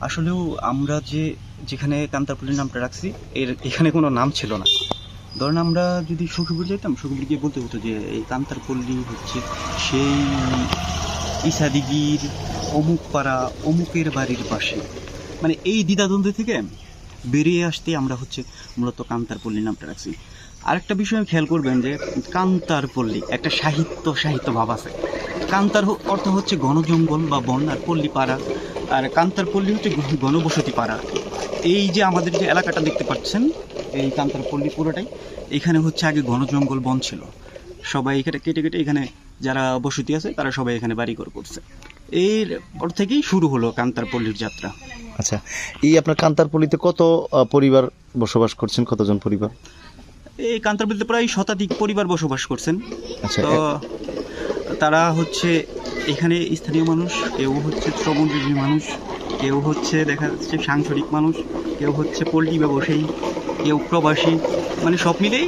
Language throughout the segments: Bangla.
আসলেও আমরা যে যেখানে কান্তারপল্লির নামটা রাখছি, এর এখানে কোনো নাম ছিল না। ধরেন আমরা যদি সখীপুর যেতাম সখীপুর গিয়ে বলতে হতো যে, এই কান্তারপল্লী হচ্ছে সেই ইসাদিগির অমুক পাড়া অমুকের বাড়ির পাশে। মানে এই দ্বিধাদ্বন্দ্ব থেকে বেরিয়ে আসতে আমরা হচ্ছে মূলত কান্তারপল্লী নামটা রাখছি। আরেকটা বিষয় খেয়াল করবেন যে কান্তারপল্লী একটা সাহিত্য সাহিত্য ভাব আছে। কান্তার অর্থ হচ্ছে ঘনজঙ্গল বা বন আর পল্লী পাড়া আর কান্তার পল্লী হচ্ছে ঘনবসতি পাড়া। এই যে আমাদের যে এলাকাটা দেখতে পাচ্ছেন এই কান্তার পল্লী পুরোটাই এখানে হচ্ছে আগে ঘন জঙ্গল বন ছিল। সবাই এখানে কেটে কেটে এখানে যারা বসতি আছে তারা সবাই এখানে বাড়ি ঘর করছে। এর পর থেকেই শুরু হলো কান্তার পল্লীর যাত্রা। আচ্ছা এই আপনার কান্তারপল্লিতে কত পরিবার বসবাস করছেন? কতজন পরিবার? এই কান্তারপল্লীতে প্রায় শতাধিক পরিবার বসবাস করছেন। আচ্ছা তো তারা হচ্ছে এখানে স্থানীয় মানুষ কেউ হচ্ছে শ্রমজীবী মানুষ কেউ হচ্ছে দেখা যাচ্ছে সাংসারিক মানুষ কেউ হচ্ছে পোলট্রি ব্যবসায়ী কেউ প্রবাসী মানে সব মিলেই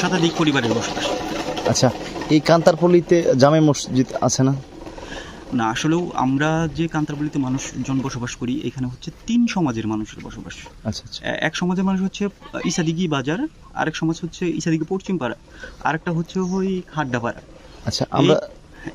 শতাধিক পরিবারের বসবাস। আচ্ছা এই কান্তারপল্লিতে জামে মসজিদ আছে না? না আসলেও আমরা যে কান্তারপল্লিতে মানুষজন বসবাস করি এখানে হচ্ছে তিন সমাজের মানুষের বসবাস। আচ্ছা আচ্ছা। এক সমাজের মানুষ হচ্ছে ইসাদিগি বাজার আরেক সমাজ হচ্ছে ইসাদিগি পশ্চিম পাড়া আরেকটা হচ্ছে ওই খাড্ডাপাড়া। আচ্ছা আমরা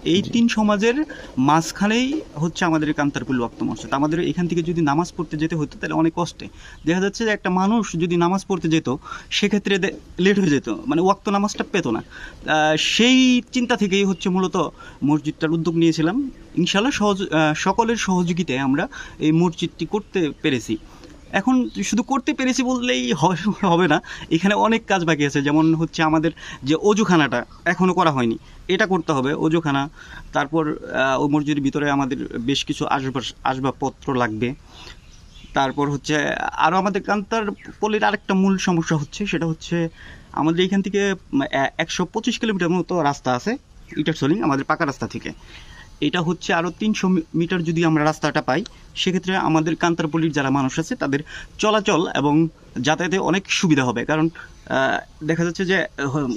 এই তিন সমাজের মাঝখানেই হচ্ছে আমাদের কান্তারপুল ওয়াক্ত মসজিদ আমাদের এখান থেকে যদি নামাজ পড়তে যেতে হতো তাহলে অনেক কষ্টে। দেখা যাচ্ছে যে একটা মানুষ যদি নামাজ পড়তে যেত সেক্ষেত্রে লেট হয়ে যেত। মানে ওয়াক্ত নামাজটা পেতো না। আহ, সেই চিন্তা থেকেই হচ্ছে মূলত মসজিদটার উদ্যোগ নিয়েছিলাম। ইনশাল্লাহ সহজ সকলের সহযোগিতায় আমরা এই মসজিদটি করতে পেরেছি। এখন শুধু করতে পেরেছি বললেই হবে না। এখানে অনেক কাজ বাকি আছে। যেমন হচ্ছে আমাদের যে অজুখানাটা এখনও করা হয়নি। এটা করতে হবে, অজুখানা। তারপর ওই মসজিদের ভিতরে আমাদের বেশ কিছু আসবাব আসবাবপত্র লাগবে। তারপর হচ্ছে আরও আমাদের কান্তার পল্লীর আরেকটা মূল সমস্যা হচ্ছে, সেটা হচ্ছে আমাদের এখান থেকে একশো পঁচিশ কিলোমিটার মতো রাস্তা আছে ইটার সোলিং আমাদের পাকা রাস্তা থেকে। এটা হচ্ছে আরও তিনশো মিটার যদি আমরা রাস্তাটা পাই, সেক্ষেত্রে আমাদের কান্তারপল্লির যারা মানুষ আছে, তাদের চলাচল এবং যাতায়াতে অনেক সুবিধা হবে। কারণ দেখা যাচ্ছে যে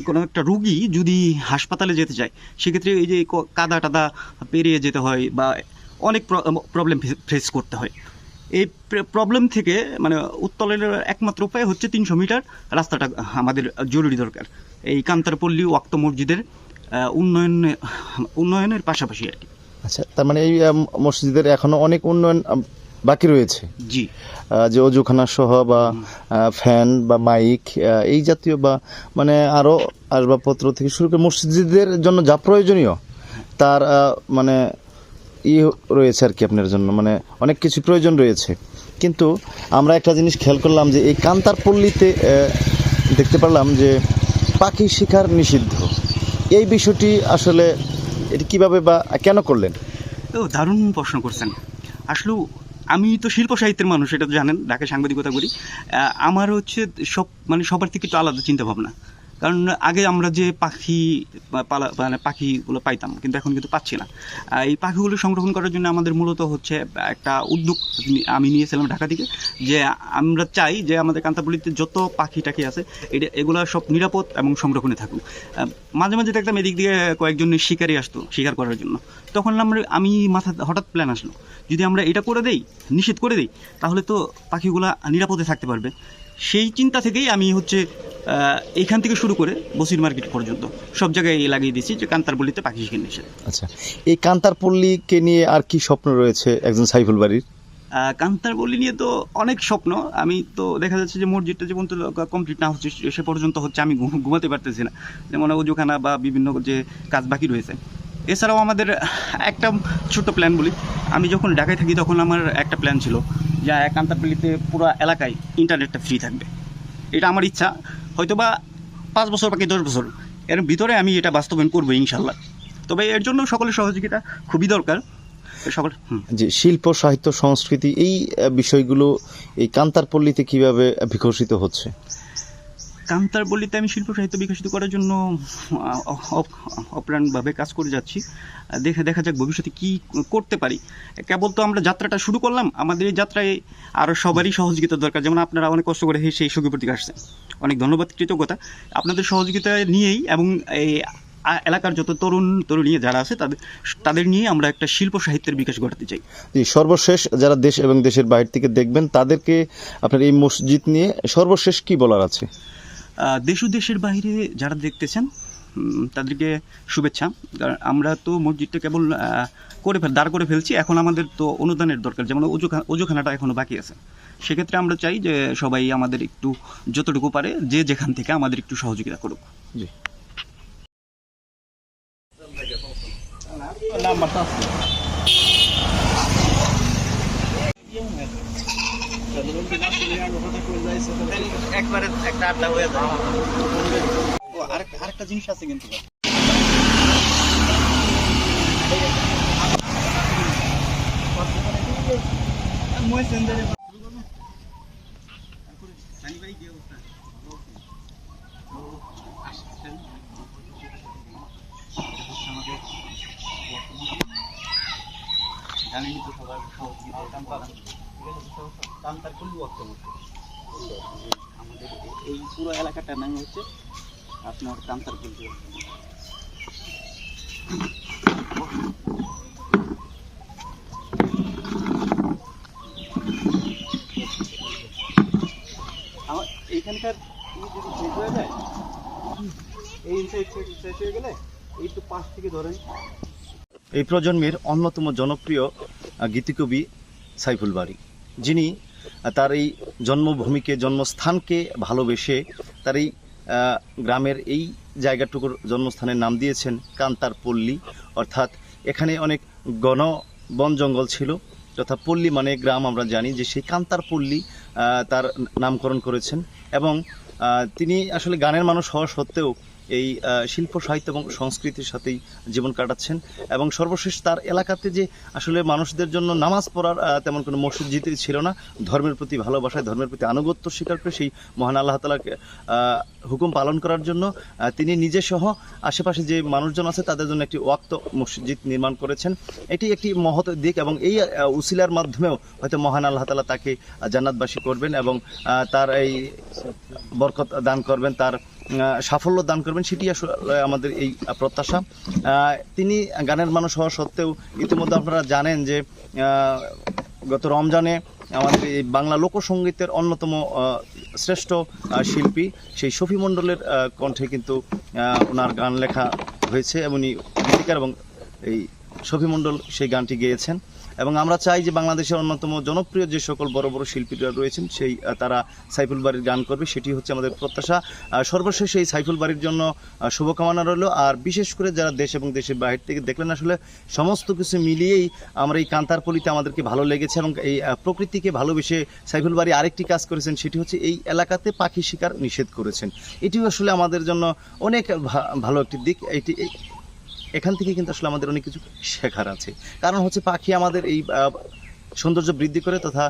কোনো একটা রুগী যদি হাসপাতালে যেতে চায়, সেক্ষেত্রে এই যে কাদা টাদা পেরিয়ে যেতে হয় বা অনেক প্রবলেম ফেস করতে হয়। এই প্রবলেম থেকে মানে উত্তোলনের একমাত্র উপায় হচ্ছে তিনশো মিটার রাস্তাটা আমাদের জরুরি দরকার। এই কান্তারপল্লী ওয়াক্ত মসজিদের উন্নয়ন উন্নয়নের পাশাপাশি আর কি। আচ্ছা তার মানে এই মসজিদের এখনও অনেক উন্নয়ন বাকি রয়েছে। জি। যে অজুখানা সহ বা ফ্যান বা মাইক এই জাতীয় বা মানে আরও আসবাবপত্র থেকে শুরু করে মসজিদের জন্য যা প্রয়োজনীয় তার মানে ই রয়েছে আর কি আপনার জন্য মানে অনেক কিছু প্রয়োজন রয়েছে। কিন্তু আমরা একটা জিনিস খেয়াল করলাম যে এই কান্তার পল্লীতে দেখতে পারলাম যে পাখি শিকার নিষিদ্ধ। এই বিষয়টি আসলে এটি কীভাবে বা কেন করলেন? তো দারুণ প্রশ্ন করছেন। আসলে, আমি তো শিল্প সাহিত্যের মানুষ, এটা তো জানেন, ঢাকায় সাংবাদিকতা করি। আমার হচ্ছে সব মানে সবার থেকে একটু আলাদা চিন্তা ভাবনা কারণ আগে আমরা যে পাখি পালা মানে পাখিগুলো পাইতাম, কিন্তু এখন কিন্তু পাচ্ছি না। এই পাখিগুলো সংরক্ষণ করার জন্য আমাদের মূলত হচ্ছে একটা উদ্যোগ আমি নিয়েছিলাম ঢাকা থেকে, যে আমরা চাই যে আমাদের কান্তাপুলিতে যত পাখি টাকি আছে, এটা, এগুলো সব নিরাপদ এবং সংরক্ষণে থাকুক। মাঝে মাঝে দেখতাম এদিক দিয়ে কয়েকজন শিকারি আসতো শিকার করার জন্য। তখন আমরা, আমি মাথা, হঠাৎ প্ল্যান আসলো, যদি আমরা এটা করে দেই, নিষেধ করে দেই, তাহলে তো পাখিগুলা নিরাপদে থাকতে পারবে। সেই চিন্তা থেকেই আমি হচ্ছে আহ, এইখান থেকে শুরু করে বসির মার্কেট পর্যন্ত সব জায়গায় লাগিয়ে দিয়েছি যে কান্তারপল্লিতে পাখি শিখে নিষেধ আচ্ছা এই কান্তার পল্লীকে নিয়ে আর কি স্বপ্ন রয়েছে একজন সাইফুল বাড়ির? আহ, কান্তারবলি নিয়ে তো অনেক স্বপ্ন। আমি তো দেখা যাচ্ছে যে মসজিদটা যে পর্যন্ত কমপ্লিট না হচ্ছে সে পর্যন্ত হচ্ছে আমি ঘুমাতে পারতেছি না। যেমন ওজুখানা বা বিভিন্ন যে কাজ বাকি রয়েছে। এছাড়াও আমাদের একটা ছোট্ট প্ল্যান বলি। আমি যখন ঢাকায় থাকি তখন আমার একটা প্ল্যান ছিল। যে কান্তারপল্লিতে পুরো এলাকায় ইন্টারনেটটা ফ্রি থাকবে। এটা আমার ইচ্ছা। হয়তো বা পাঁচ বছর বাকি দশ বছর। এর ভিতরে আমি এটা বাস্তবায়ন করব ইনশাল্লাহ। তবে এর জন্য সকলের সহযোগিতা খুবই দরকার। সকল যে শিল্প, সাহিত্য, সংস্কৃতি এই বিষয়গুলো এই কান্তারপল্লীতে কীভাবে বিকশিত হচ্ছে? কান্তার বলিতে আমি শিল্প সাহিত্য বিকশিত করার জন্য অপ- অপ্রাণভাবে কাজ করে যাচ্ছি। দেখে, দেখা যাক ভবিষ্যতে কি করতে পারি। কেবল তো আমরা যাত্রাটা শুরু করলাম, আমাদের এই যাত্রায় আরও সবারই সহযোগিতা দরকার। যেমন আপনারা অনেক কষ্ট করে সেই সখীপুর থেকে আসছেন। অনেক ধন্যবাদ, কৃতজ্ঞতা। আপনাদের সহযোগিতা নিয়েই এবং এই এলাকার যত তরুণ, তরুণী যারা আছে, তাদের তাদের নিয়ে আমরা একটা শিল্প সাহিত্যের বিকাশ ঘটাতে চাই। জি, সর্বশেষ যারা দেশ এবং দেশের বাইরে থেকে দেখবেন, তাদেরকে আপনার এই মসজিদ নিয়ে সর্বশেষ কি বলার আছে? দেশ ও দেশের বাইরে যারা দেখতেছেন তাদেরকে শুভেচ্ছা। কারণ আমরা তো মসজিদটা কেবল করে ফেল দাঁড় করে ফেলছি এখন আমাদের তো অনুদানের দরকার যেমন অজুখা অজুখানাটা এখনও বাকি আছে। সেক্ষেত্রে আমরা চাই যে সবাই আমাদের একটু যতটুকু পারে যে যেখান থেকে আমাদের একটু সহযোগিতা করুক। জি। একবারে একটা আড্ডা হয়ে যায় ও আরেকটা আরেকটা জিনিস আছে কিন্তু জানেনই তো সবার সহযোগিতা কান্তার কুল্লু অক্টোবর আমাদের এই পুরো এলাকাটার নাম হচ্ছে আপনার কান্তার কুল্লু আমার এইখানকার যদি শেষ হয়ে যায়? এই সাইড হয়ে গেলে এই তো পাশ থেকে ধরেন। এই প্রজন্মের অন্যতম জনপ্রিয় গীতিকবি সাইফুল বাড়ি যিনি তার এই জন্মভূমিকে, জন্মস্থানকে ভালোবেসে তার এই গ্রামের এই জায়গাটুকুর জন্মস্থানের নাম দিয়েছেন কান্তার পল্লী। অর্থাৎ এখানে অনেক গণ বন জঙ্গল ছিল তথা পল্লী মানে গ্রাম আমরা জানি যে সেই কান্তার পল্লী তার নামকরণ করেছেন। এবং তিনি আসলে গানের মানুষ হওয়া সত্ত্বেও এই শিল্প, সাহিত্য এবং সংস্কৃতির সাথেই জীবন কাটাচ্ছেন। এবং সর্বশেষ তার এলাকাতে যে আসলে মানুষদের জন্য নামাজ পড়ার তেমন কোনো মসজিদ ছিল না। ধর্মের প্রতি ভালোবাসায়, ধর্মের প্রতি আনুগত্য স্বীকার করে সেই মহান আল্লাহ তালাকে হুকুম পালন করার জন্য তিনি নিজে সহ আশেপাশে যে মানুষজন আছে তাদের জন্য একটি ওয়াক্ত মসজিদ নির্মাণ করেছেন। এটি একটি মহৎ দিক এবং এই উসিলার মাধ্যমেও হয়তো মহান আল্লাহ তালা তাকে জান্নাতবাসী করবেন এবং তার এই বরকত দান করবেন, তার সাফল্য দান করবেন, সেটি আসলে আমাদের এই প্রত্যাশা। তিনি গানের মানুষ হওয়া সত্ত্বেও ইতিমধ্যে আপনারা জানেন যে গত রমজানে আমাদের এই বাংলা লোকসঙ্গীতের অন্যতম শ্রেষ্ঠ শিল্পী সেই শফি মণ্ডলের কণ্ঠে কিন্তু ওনার গান লেখা হয়েছে উনি গীতিকার এবং এই শফি মণ্ডল সেই গানটি গেয়েছেন। এবং আমরা চাই যে বাংলাদেশের অন্যতম জনপ্রিয় যে সকল বড় বড় শিল্পীরা রয়েছেন, সেই তারা সাইফুল বাড়ির গান করবে। সেটি হচ্ছে আমাদের প্রত্যাশা। সর্বশেষ এই সাইফুল বাড়ির জন্য শুভকামনা রইল। আর বিশেষ করে যারা দেশ এবং দেশের বাইরে থেকে দেখলেন, আসলে সমস্ত কিছু মিলিয়েই আমরা এই কান্তারপলিতে আমাদেরকে ভালো লেগেছে এবং এই প্রকৃতিকে ভালোবেসে সাইফুল বাড়ি আরেকটি কাজ করেছেন, সেটি হচ্ছে এই এলাকাতে পাখি শিকার নিষেধ করেছেন। এটিও আসলে আমাদের জন্য অনেক ভালো একটি দিক। এটি এখান থেকে কিন্তু আসলে আমাদের অনেক কিছু শেখার আছে। কারণ হচ্ছে পাখি আমাদের এই সৌন্দর্য বৃদ্ধি করে তথা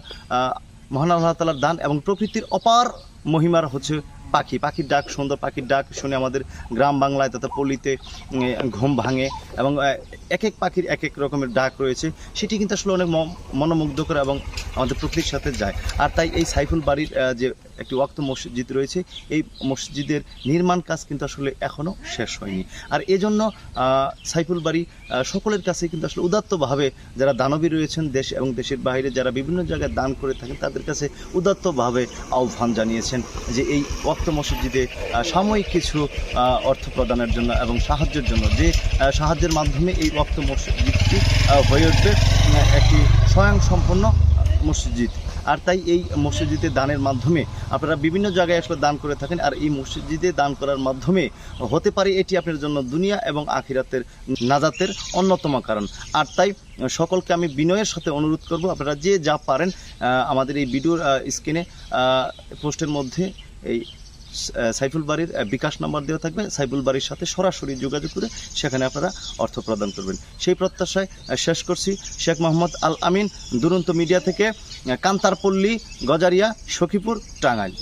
মহান আল্লাহ তালার দান এবং প্রকৃতির অপার মহিমার হচ্ছে পাখি। পাখির ডাক সুন্দর, পাখির ডাক শুনে আমাদের গ্রাম বাংলায় তথা পল্লীতে ঘুম ভাঙে এবং এক এক পাখির এক এক রকমের ডাক রয়েছে। সেটি কিন্তু আসলে অনেক মনোমুগ্ধকর এবং আমাদের প্রকৃতির সাথে যায়। আর তাই এই সাইফুল বাড়ির যে একটি ওয়াক্ত মসজিদ রয়েছে। এই মসজিদের নির্মাণ কাজ কিন্তু আসলে এখনও শেষ হয়নি। আর এজন্য সাইফুল বাড়ি সকলের কাছে কিন্তু আসলে উদাত্তভাবে যারা দানবী রয়েছেন দেশ এবং দেশের বাইরে যারা বিভিন্ন জায়গায় দান করে থাকেন, তাদের কাছে উদাত্তভাবে আহ্বান জানিয়েছেন যে এই ওয়াক্ত মসজিদে সাময়িক কিছু অর্থ প্রদানের জন্য এবং সাহায্যের জন্য যে সাহায্যের মাধ্যমে এই ওয়াক্ত মসজিদটি হয়ে উঠবে একটি স্বয়ংসম্পন্ন মসজিদ। আর তাই এই মসজিদে দানের মাধ্যমে আপনারা বিভিন্ন জায়গায় আসলে দান করে থাকেন, আর এই মসজিদে দান করার মাধ্যমে হতে পারে এটি আপনার জন্য দুনিয়া এবং আখিরাতের নাজাতের অন্যতম কারণ। আর তাই সকলকে আমি বিনয়ের সাথে অনুরোধ করব, আপনারা যে যা পারেন আমাদের এই ভিডিওর স্ক্রিনে পোস্টের মধ্যে এই সাইফুল বাড়ির বিকাশ নাম্বার দেওয়া থাকবে। সাইফুল বাড়ির সাথে সরাসরি যোগাযোগ করে সেখানে আপনারা অর্থ প্রদান করবেন। সেই প্রত্যাশায় শেষ করছি। শেখ মোহাম্মদ আল আমিন, দুরন্ত মিডিয়া থেকে কান্তারপল্লী, গজারিয়া, সখীপুর, টাঙ্গাইল।